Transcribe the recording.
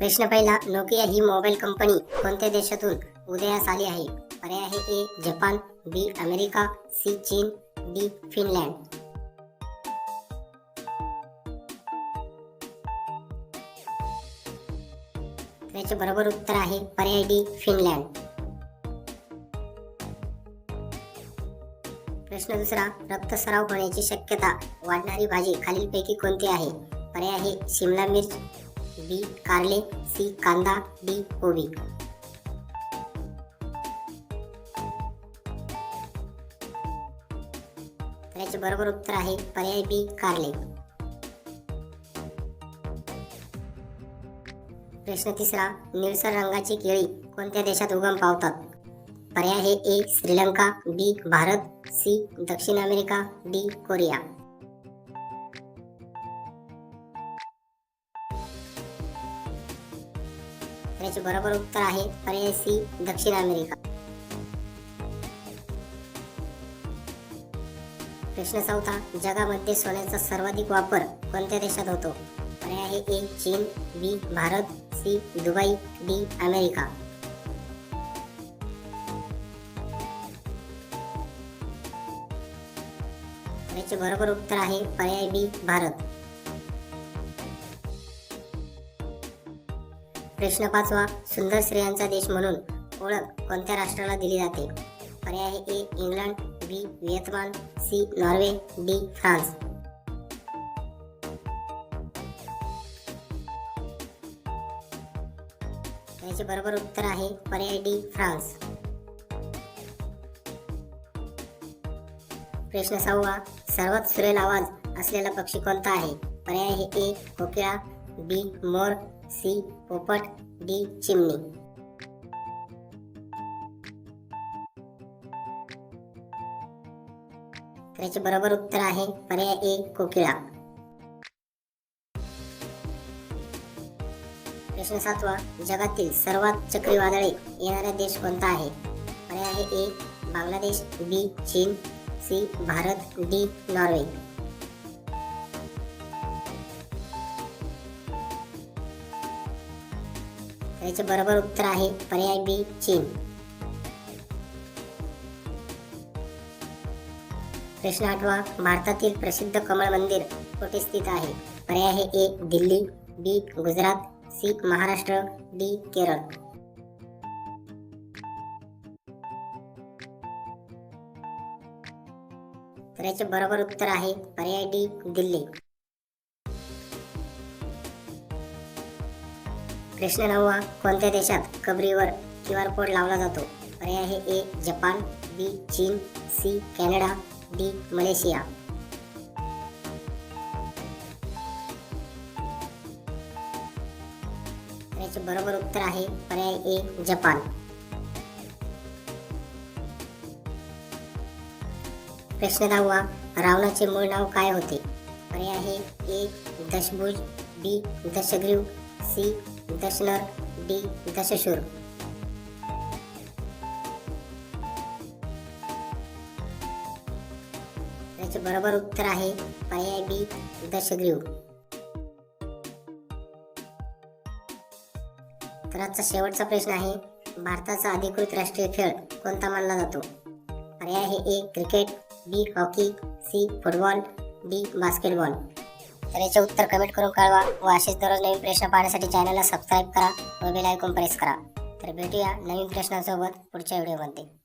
प्रश्न पहिला नोकिया ही mobile company कोणत्या देशातून उदयास आली आहे? पर्याय आहे A Japan B America C चीन डी फिनलँड. याचे बरोबर उत्तर आहे पर्याय डी फिनलँड. प्रश्न दुसरा रक्तस्राव होण्याची शक्यता वाढणारी भाजी खालीलपैकी कोणती आहे? पर्याय आहे शिमला मिर्च बी कारले सी कांदा डी कोबी याचे बरोबर उत्तर आहे पर्याय बी कारले. प्रश्न तिसरा निळसर रंगाची केळी कोणत्या देशात उगम पावतात? पर्याय हे A Sri Lanka B Bharat C दक्षिण अमेरिका डी कोरिया. तर याचे बरोबर उत्तर आहे पर्याय सी दक्षिण अमेरिका. प्रश्न चौथा जगामध्ये सोन्याचा सर्वाधिक वापर कोणत्या देशात होतो? पर्याय आहे ए चीन B Bharat C Dubai D America. याचे बरोबर उत्तर आहे पर्याय बी भारत. प्रश्न पाचवा सुंदर स्त्रियांचा देश म्हणून ओळख कोणत्या राष्ट्राला दिली जाते? पर्याय आहे A England B Vietnam C Norway D France. याचे बरोबर उत्तर आहे पर्याय डी फ्रान्स. प्रश्न सहावा सर्वात सुरेल आवाज असलेला पक्षी कोणता आहे? पर्याय हे ए कोकिळा बी मोर सी पोपट डी चिमणी. त्याचे बरोबर उत्तर आहे पर्याय ए कोकिळा. प्रश्न सातवा जगातील सर्वात चक्रीवादळे येणारा देश कोणता आहे? पर्याय आहे ए बांगलादेश बी चीन सी भारत डी नॉर्वे. याचे बरोबर उत्तर आहे पर्याय बी चीन. प्रश्न आठवा भारतातील प्रसिद्ध कमळ मंदिर कुठे स्थित आहे? पर्याय आहे A Delhi B Gujarat C Maharashtra D Kerala. तर याचे बरोबर उत्तर आहे पर्याय डी दिल्ली. प्रश्न नववा कोणत्या देशात कबरीवर क्यू आर कोड लावला जातो? पर्याय आहे ए जपान बी चीन सी कॅनडा डी मलेशिया. याचे बरोबर उत्तर आहे पर्याय ए जपान. प्रश्न दहावा रावणाचे मूळ नाव काय होते? पर्याय आहे ए दशभुज बी दशग्रीव सी दशनर डी दशशूर. याचे बरोबर उत्तर आहे पर्याय बी दशग्रीव. तर आजचा शेवटचा प्रश्न आहे भारताचा अधिकृत राष्ट्रीय खेळ कोणता मानला जातो? पर्याय आहे A cricket B hockey C football D basketball. तर याचे उत्तर कमेंट करून कळवा व असेच दररोज नवीन प्रश्न पाहण्यासाठी चॅनलला सबस्क्राईब करा व बेल आयकॉन प्रेस करा. तर भेटूया नवीन प्रश्नांसोबत पुढच्या व्हिडिओमध्ये